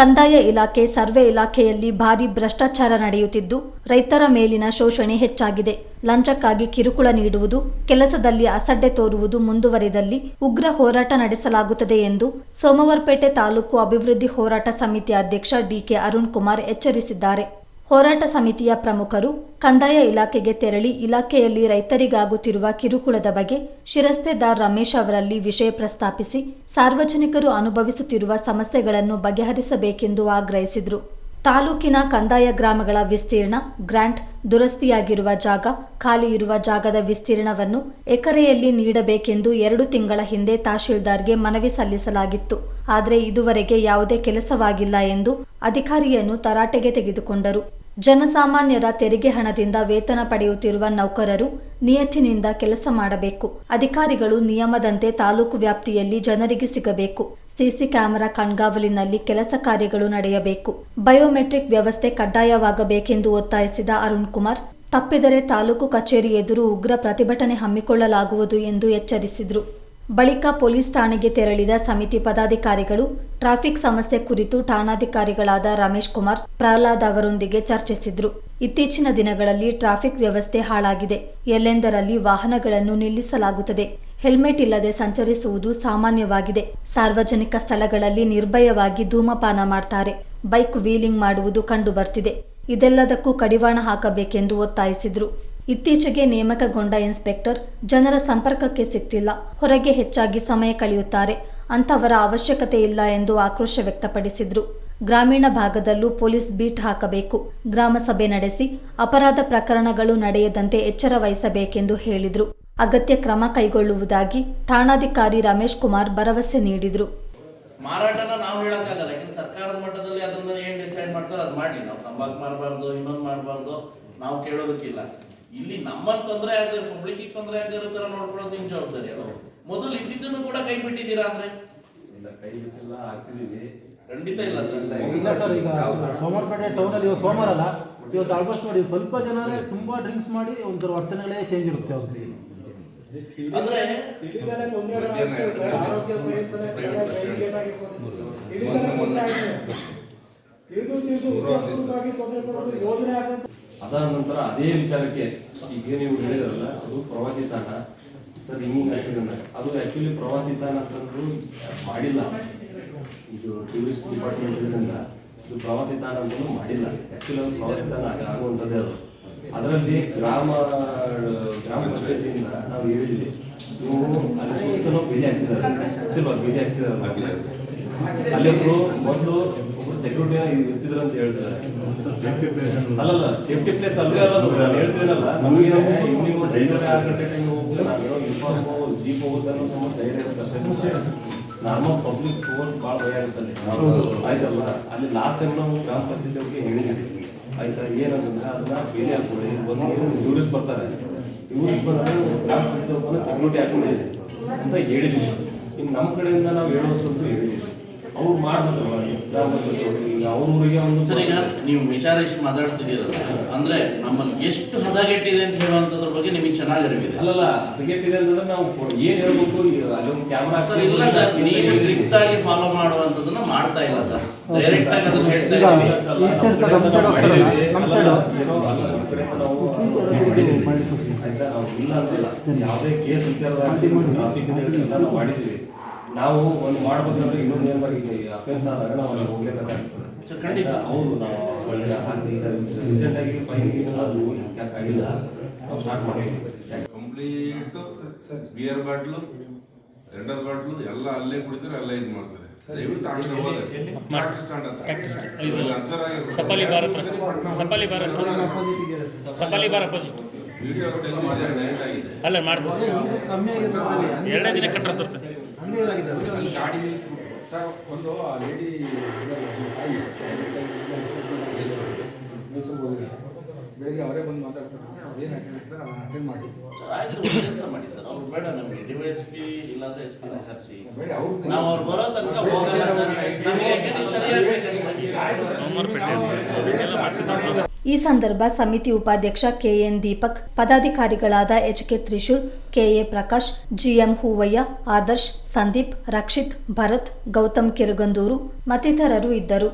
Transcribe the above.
ಕಂದಾಯ ಇಲಾಖೆ, ಸರ್ವೆ ಇಲಾಖೆಯಲ್ಲಿ ಭಾರಿ ಭ್ರಷ್ಟಾಚಾರ ನಡೆಯುತ್ತಿದ್ದು, ರೈತರ ಮೇಲಿನ ಶೋಷಣೆ ಹೆಚ್ಚಾಗಿದೆ. ಲಂಚಕ್ಕಾಗಿ ಕಿರುಕುಳ ನೀಡುವುದು, ಕೆಲಸದಲ್ಲಿ ಅಸಡ್ಡೆ ತೋರುವುದು ಮುಂದುವರಿದಲ್ಲಿ ಉಗ್ರ ಹೋರಾಟ ನಡೆಸಲಾಗುತ್ತದೆ ಎಂದು ಸೋಮವಾರಪೇಟೆ ತಾಲೂಕು ಅಭಿವೃದ್ಧಿ ಹೋರಾಟ ಸಮಿತಿ ಅಧ್ಯಕ್ಷ ಡಿಕೆ ಅರುಣ್ ಕುಮಾರ್ ಎಚ್ಚರಿಸಿದ್ದಾರೆ. ಹೋರಾಟ ಸಮಿತಿಯ ಪ್ರಮುಖರು ಕಂದಾಯ ಇಲಾಖೆಗೆ ತೆರಳಿ ಇಲಾಖೆಯಲ್ಲಿ ರೈತರಿಗಾಗುತ್ತಿರುವ ಕಿರುಕುಳದ ಬಗ್ಗೆ ಶಿರಸ್ತೆದಾರ್ ರಮೇಶ್ ಅವರಲ್ಲಿ ವಿಷಯ ಪ್ರಸ್ತಾಪಿಸಿ ಸಾರ್ವಜನಿಕರು ಅನುಭವಿಸುತ್ತಿರುವ ಸಮಸ್ಯೆಗಳನ್ನು ಬಗೆಹರಿಸಬೇಕೆಂದು ಆಗ್ರಹಿಸಿದರು. ತಾಲೂಕಿನ ಕಂದಾಯ ಗ್ರಾಮಗಳ ವಿಸ್ತೀರ್ಣ, ಗ್ರಾಂಟ್, ದುರಸ್ತಿಯಾಗಿರುವ ಜಾಗ, ಖಾಲಿ ಇರುವ ಜಾಗದ ವಿಸ್ತೀರ್ಣವನ್ನು ಎಕರೆಯಲ್ಲಿ ನೀಡಬೇಕೆಂದು ಎರಡು ತಿಂಗಳ ಹಿಂದೆ ತಹಶೀಲ್ದಾರ್ಗೆ ಮನವಿ ಸಲ್ಲಿಸಲಾಗಿತ್ತು. ಆದರೆ ಇದುವರೆಗೆ ಯಾವುದೇ ಕೆಲಸವಾಗಿಲ್ಲ ಎಂದು ಅಧಿಕಾರಿಯನ್ನು ತರಾಟೆಗೆ ತೆಗೆದುಕೊಂಡರು. ಜನಸಾಮಾನ್ಯರ ತೆರಿಗೆ ಹಣದಿಂದ ವೇತನ ಪಡೆಯುತ್ತಿರುವ ನೌಕರರು ನಿಯತ್ತಿನಿಂದ ಕೆಲಸ ಮಾಡಬೇಕು. ಅಧಿಕಾರಿಗಳು ನಿಯಮದಂತೆ ತಾಲೂಕು ವ್ಯಾಪ್ತಿಯಲ್ಲಿ ಜನರಿಗೆ ಸಿಗಬೇಕು. ಸಿಸಿ ಕ್ಯಾಮೆರಾ ಕಣ್ಗಾವಲಿನಲ್ಲಿ ಕೆಲಸ ಕಾರ್ಯಗಳು ನಡೆಯಬೇಕು. ಬಯೋಮೆಟ್ರಿಕ್ ವ್ಯವಸ್ಥೆ ಕಡ್ಡಾಯವಾಗಬೇಕೆಂದು ಒತ್ತಾಯಿಸಿದ ಅರುಣ್ ಕುಮಾರ್, ತಪ್ಪಿದರೆ ತಾಲೂಕು ಕಚೇರಿ ಎದುರು ಉಗ್ರ ಪ್ರತಿಭಟನೆ ಹಮ್ಮಿಕೊಳ್ಳಲಾಗುವುದು ಎಂದು ಎಚ್ಚರಿಸಿದರು. ಬಳಿಕ ಪೊಲೀಸ್ ಠಾಣೆಗೆ ತೆರಳಿದ ಸಮಿತಿ ಪದಾಧಿಕಾರಿಗಳು, ಟ್ರಾಫಿಕ್ ಸಮಸ್ಯೆ ಕುರಿತು ಠಾಣಾಧಿಕಾರಿಗಳಾದ ರಮೇಶ್ ಕುಮಾರ್, ಪ್ರಹ್ಲಾದ್ ಅವರೊಂದಿಗೆ ಚರ್ಚಿಸಿದ್ರು. ಇತ್ತೀಚಿನ ದಿನಗಳಲ್ಲಿ ಟ್ರಾಫಿಕ್ ವ್ಯವಸ್ಥೆ ಹಾಳಾಗಿದೆ. ಎಲ್ಲೆಂದರಲ್ಲಿ ವಾಹನಗಳನ್ನು ನಿಲ್ಲಿಸಲಾಗುತ್ತದೆ. ಹೆಲ್ಮೆಟ್ ಇಲ್ಲದೆ ಸಂಚರಿಸುವುದು ಸಾಮಾನ್ಯವಾಗಿದೆ. ಸಾರ್ವಜನಿಕ ಸ್ಥಳಗಳಲ್ಲಿ ನಿರ್ಭಯವಾಗಿ ಧೂಮಪಾನ ಮಾಡ್ತಾರೆ. ಬೈಕ್ ವೀಲಿಂಗ್ ಮಾಡುವುದು ಕಂಡುಬರ್ತಿದೆ. ಇದೆಲ್ಲದಕ್ಕೂ ಕಡಿವಾಣ ಹಾಕಬೇಕೆಂದು ಒತ್ತಾಯಿಸಿದ್ರು. ಇತ್ತೀಚೆಗೆ ನೇಮಕಗೊಂಡ ಇನ್ಸ್ಪೆಕ್ಟರ್ ಜನರ ಸಂಪರ್ಕಕ್ಕೆ ಸಿಗ್ತಿಲ್ಲ ಹೊರಗೆ ಹೆಚ್ಚಾಗಿ ಸಮಯ ಕಳೆಯುತ್ತಾರೆ. ಅಂಥವರ ಅವಶ್ಯಕತೆ ಇಲ್ಲ ಎಂದು ಆಕ್ರೋಶ ವ್ಯಕ್ತಪಡಿಸಿದ್ರು. ಗ್ರಾಮೀಣ ಭಾಗದಲ್ಲೂ ಪೊಲೀಸ್ ಬೀಟ್ ಹಾಕಬೇಕು. ಗ್ರಾಮಸಭೆ ನಡೆಸಿ ಅಪರಾಧ ಪ್ರಕರಣಗಳು ನಡೆಯದಂತೆ ಎಚ್ಚರ ವಹಿಸಬೇಕೆಂದು ಹೇಳಿದ್ರು. ಅಗತ್ಯ ಕ್ರಮ ಕೈಗೊಳ್ಳುವುದಾಗಿ ಠಾಣಾಧಿಕಾರಿ ರಮೇಶ್ ಕುಮಾರ್ ಭರವಸೆ ನೀಡಿದ್ರು. ಮಾರಾಟನ ನಾವು ಹೇಳಕ್ಕಾಗಲ್ಲ. ಸರ್ಕಾರದ ಮಟ್ಟದಲ್ಲಿ ಅದನ್ನ ಡಿಸೈಡ್ ಮಾಡ್ತಾರೆ ಅದು ಮಾಡ್ಲಿ. ನಾವು ತಂಬಾಕು ಮಾಡಬಾರ್ದು, ಇನ್ನೊಂದು ಮಾಡಬಾರ್ದು, ನಾವು ಕೇಳೋದಕ್ಕಿಲ್ಲ. ಇಲ್ಲಿ ನಮ್ಮಲ್ಲಿ ತೊಂದರೆ ಆಗದೆ ಪಬ್ಲಿಕ್ ತೊಂದರೆ ಆಗದೆ ಇರೋ ತರ ನೋಡ್ಕೊಳ್ಳೋದು ನಿಮ್ ಜವಾಬ್ದಾರಿ ಅದು. ಮೊದಲು ಇದ್ದಿದ್ದನ್ನು ಕೂಡ ಕೈ ಬಿಟ್ಟಿದ್ದೀರಾ ಅಂದ್ರೆ? ಇಲ್ಲ ಕೈ ಬಿಟ್ಟಿಲ್ಲ ಆಗ್ತಿದೀವಿ ಖಂಡಿತ ಇಲ್ಲ ಸರ್. ಈಗ ಸೋಮವಾರಪೇಟೆ ಟೌನಲ್ಲಿ ಇವತ್ತು ಸೋಮವಾರ ಅಲ್ಲ ಇವತ್ತು ಆಲ್ಮೋಸ್ಟ್ ನೋಡಿ ಸ್ವಲ್ಪ ಜನರೇ ತುಂಬಾ ಡ್ರಿಂಕ್ಸ್ ಮಾಡಿ ಒಂಥರ ವರ್ತನೆಗಳೇ ಚೇಂಜ್ ಇರುತ್ತೆ ಅವ್ರಿಗೆ. ಅಂದ್ರೆ ಆರೋಗ್ಯ ಯೋಜನೆ ಆದಂತ ಅದಾದ ನಂತರ ಅದೇ ವಿಚಾರಕ್ಕೆ ಈಗ ನೀವು ಹೇಳಿದ್ರಲ್ಲ, ಅದು ಪ್ರವಾಸಿ ತಾಣ. ಸರ್ ಹಿಂಗಿಂಗ್ ಆಗಿದೆ ಅದು ಆಕ್ಚುಲಿ ಪ್ರವಾಸಿ ತಾಣ ಅಂತಂದ್ರು ಮಾಡಿಲ್ಲ. ಇದು ಟೂರಿಸ್ಟ್ ಡಿಪಾರ್ಟ್ಮೆಂಟ್ ಇದರಿಂದ ಇದು ಪ್ರವಾಸಿ ತಾಣ ಅಂತಲೂ ಮಾಡಿಲ್ಲ. ಆಕ್ಚುಲಿ ಅದು ಪ್ರವಾಸಿ ತಾಣ ಆಗ- ಆಗುವಂಥದ್ದೇ ಅದು. ಅದರಲ್ಲಿ ಗ್ರಾಮ ಗ್ರಾಮ ಪಂಚಾಯತಿಯಿಂದ ನಾವು ಹೇಳಿದ್ವಿ. ನೀವು ಅಲ್ಲಿ ಸುತ್ತಲೂ ಬೇಲಿ ಹಾಕ್ಸಿದ್ದಾರೆ. ಹಚ್ಚಿಲ್ವಾ ಬೇಲಿ ಹಾಕ್ಸಿದಾರಲ್ಲ ಅಲ್ಲಿಬ್ರು ಮೊದಲು ಒಬ್ರು ಸೆಕ್ಯೂರಿಟಿ ಇರ್ತಿದ್ರು ಅಂತ ಹೇಳ್ತಾರೆ. ಅಲ್ಲಲ್ಲ ಸೇಫ್ಟಿ ಪ್ಲೇಸ್ ಅಲ್ವೇ ಅಲ್ಲ ಹೇಳ್ತಿರಲ್ಲ ನಾನು ನಮಗೆ ನೀವು ನಾವೇನೋ ಯೂನಿಫಾರ್ಮ್ ಜೀಪ್ ಹೋಗುತ್ತೆ ಅನ್ನೋ ಧೈರ್ಯ ಇರುತ್ತೆ ನಾರ್ಮಲ್ ಪಬ್ಲಿಕ್ ಫೋನ್ ಭಾಳ ಭಯ ಆಗುತ್ತೆ ಅಲ್ಲಿ. ಆಯ್ತಲ್ಲ ಅಲ್ಲಿ ಲಾಸ್ಟ್ ಟೈಮ್ ನಾವು ಗ್ರಾಮ ಪಂಚಾಯತಿ ಅವ್ರಿಗೆ ಹೇಳಿದ್ವಿ. ಆಯ್ತಾ ಏನಂತಂದ್ರೆ ಅದನ್ನ ಬೇರೆ ಹಾಕೊಳ್ಳಿ ಒಂದು ಟೂರಿಸ್ಟ್ ಬರ್ತಾರೆ. ಟೂರಿಸ್ಟ್ ಬರೋದು ಗ್ರಾಮ ಪಂಚಾಯತ್ ಸೆಕ್ಯೂರಿಟಿ ಹಾಕೊಂಡಿದೆ ಅಂತ ಹೇಳಿದ್ವಿ. ಇನ್ನು ನಮ್ಮ ಕಡೆಯಿಂದ ನಾವು ಹೇಳಿದ್ವಿ ಮಾಡ್ಬೇಕಲ್ವ ಗ್ರಾಮ ಪಂಚಾಯತಿ ಅವ್ರು. ಈಗ ಅವ್ರ ಊರಿಗೆ ಒಂದು ಸರ್ ಈಗ ನೀವು ವಿಚಾರ ಇಷ್ಟು ಮಾತಾಡ್ತಿದ್ದೀರಲ್ಲ ಅಂದ್ರೆ ನಮ್ಮಲ್ಲಿ ಎಷ್ಟು ಹದಗೆಟ್ಟಿದೆ ಅಂತ ಹೇಳುವಂತದ್ರ ಬಗ್ಗೆ ನಿಮಗೆ ಚೆನ್ನಾಗಿ ಅರಿವಿದೆ. ಅಲ್ಲಲ್ಲ ಹದಗೆಟ್ಟಿದೆ ಅಂತಂದ್ರೆ ನಾವು ಏನು ಹೇಳ್ಬೇಕು? ಅದೊಂದು ಕ್ಯಾಮ್ರಾ ಸರ್ ಇಲ್ಲ ಸರ್ ನೀವು ಸ್ಟ್ರಿಕ್ಟ್ ಆಗಿ ಫಾಲೋ ಮಾಡುವಂತದನ್ನ ಮಾಡ್ತಾ ಇಲ್ಲ ಸರ್. ಡೈರೆಕ್ಟ್ ಆಗಿ ಅದನ್ನ ಹೇಳ್ತಾ ಇಲ್ಲ ಅಂತಿಲ್ಲ ಯಾವುದೇ ಕೇಸ್ ವಿಚಾರವಾಗಿ ಮಾಡಿದ್ದೀವಿ. ನಾವು ಒಂದು ಮಾಡಬೇಕಂದ್ರೆ ಇನ್ನೊಂದು ಏನ್ ಮಾಡಿದ್ವಿ ಅಫೆನ್ಸ್ ಆದಾಗ ನಾವು ಅಲ್ಲಿ ಹೋಗ್ಲೇಬೇಕಾಗ್ತದೆ. ಸರ್, ಖಂಡಿತ. ಹೌದು ನಾವು ರೀಸೆಂಟ್ ಆಗಿ ಫೈನ್ ಅದು ಆಗಿಲ್ಲ. ನಾವು ಸ್ಟಾರ್ಟ್ ಮಾಡಿದ್ವಿ. ಕಂಪ್ಲೀಟ್ ಬಿಯರ್ ಬಾಟ್ಲು ರೆಂಡರ್ ಬಾಟ್ಲು ಎಲ್ಲ ಅಲ್ಲೇ ಕುಡಿದ್ರೆ ಅಲ್ಲೇ ಇದು ಮಾಡ್ತಾರೆ. ದಯವಿಟ್ಟು ಹೋದ್ರೆ. Stand Bharat ಸಪಾಲಿ Safali Bharat bar opposite video ಅಲ್ಲ ಮಾಡ್ತೀವಿ. ಎರಡನೇ ದಿನ ಕಟ್ಟರ್ತಾರೆ ಗಾಡಿ ನಿಲ್ಲಿಸ್ಬಿಟ್ಟು ಒಂದು ಆ ಲೇಡಿ ತಾಯಿ. ಬೆಳಿಗ್ಗೆ ಅವರೇ ಬಂದು ಮಾತಾಡ್ತಾರೆ. ಅದೇನು ಅಟೆಂಡ್ ಮಾಡಿ. ಆಯ್ತು ಕೆಲಸ ಮಾಡಿ ಸರ್. ಅವ್ರು ಬೇಡ ನಮಗೆ. ಡಿವೈಎಸ್ಪಿ ಇಲ್ಲಾಂದ್ರೆ ಎಸ್ ಪಿ ಕರೆಸಿ. ನಾವು ಅವ್ರು ಬರೋ ತನಕ ಹೋಗಲ್ಲ ಸರ್. ನಮಗೆ ಸರಿಯಾಗಿ ಈ ಸಂದರ್ಭ ಸಮಿತಿ ಉಪಾಧ್ಯಕ್ಷ KN Deepak, ಪದಾಧಿಕಾರಿಗಳಾದ H K Trishul, KA Prakash, GM Hoovaiah, Adarsh, Sandeep, Rakshith, Bharath, Gautam Kirugandur ಮತ್ತಿತರರು ಇದ್ದರು.